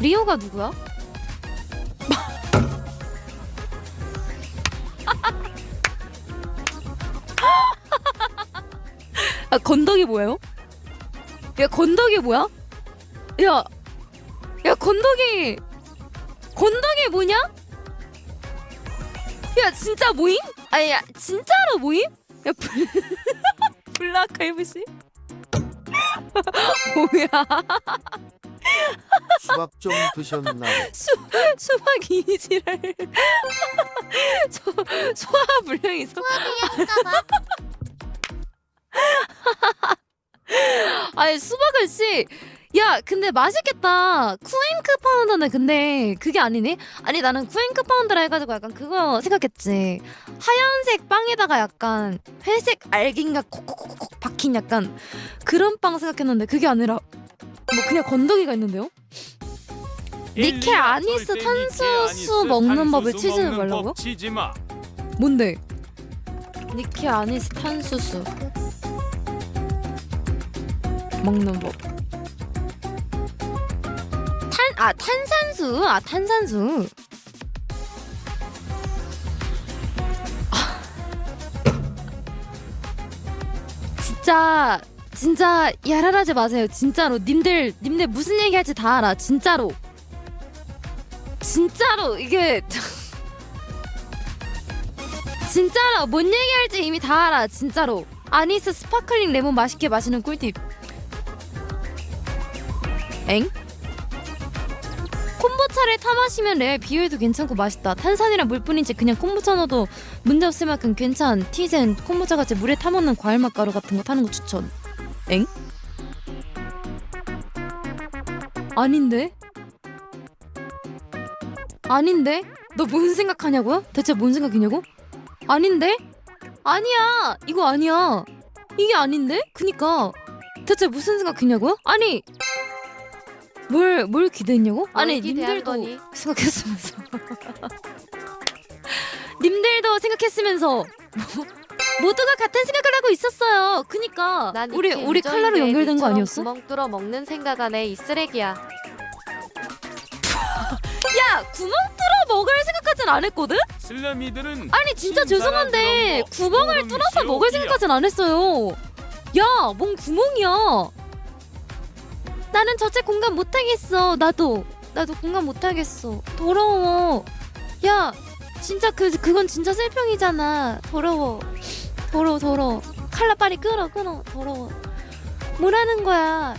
리오가 누구야? 아 건덕이 뭐예요? 야 건덕이 뭐야? 야, 야 건덕이 건덕이 뭐냐? 야 진짜 모임? 아니 야 진짜로 모임? 야 블... 블락 할부시? 뭐야? 수박 좀 드셨나요? 수, 수박 이 지랄 소, 소화 불량이 있어 아니 수박을 씨 야 근데 맛있겠다. 쿠앤크 파운드는 근데. 그게 아니네? 아니 나는 쿠앤크 파운드라 해가지고 약간 그거 생각했지. 하얀색 빵에다가 약간 회색 알갱이가 콕콕콕콕 박힌 약간 그런 빵 생각했는데 그게 아니라 뭐 그냥 건더기가 있는데요? 니켈 아니스 탄수수 먹는 법을 치즈를 말라고요? 치지 마. 뭔데? 니켈 아니스 탄수수 먹는 법. 탄, 아 탄산수, 아 탄산수. 아. 진짜 진짜 야랄하지 마세요. 진짜로. 님들 님들 무슨 얘기할지 다 알아. 진짜로. 진짜로. 이게 진짜로. 뭔 얘기할지 이미 다 알아. 진짜로. 아니스 스파클링 레몬 맛있게 마시는 꿀팁. 엥? 콤보차를 타 마시면 레알 비율도 괜찮고 맛있다. 탄산이랑 물뿐이지 그냥 콤보차 넣어도 문제 없을 만큼 괜찮 티젠 콤보차 같이 물에 타 먹는 과일 맛 가루 같은 거 타는 거 추천 엥? 아닌데? 아닌데? 너 뭔 생각하냐고요? 대체 뭔 생각이냐고? 아닌데? 아니야. 이거 아니야. 이게 아닌데? 그니까 대체 무슨 생각했냐고요? 아니 뭘 뭘 기대했냐고? 아니 기대한 님들도 거니? 생각했으면서 님들도 생각했으면서 모두가 같은 생각을 하고 있었어요. 그니까 난 우리 이렇게 우리 칼라로 연결된 거 아니었어? 구멍 뚫어 먹는 생각 안에 이 쓰레기야. 야 구멍 뚫어 먹을 생각까진 안 했거든? 슬라미들은 아니 진짜 죄송한데 구멍을 뚫어서 먹을 생각까진 안 했어요. 야, 뭔 구멍이야? 나는 저체 공감 못 하겠어. 나도 나도 공감 못 하겠어. 더러워. 야, 진짜 그 그건 진짜 슬평이잖아. 더러워. 더러워 더러워. 칼라 빨리 끌어 끌어. 더러워. 뭐라는 거야?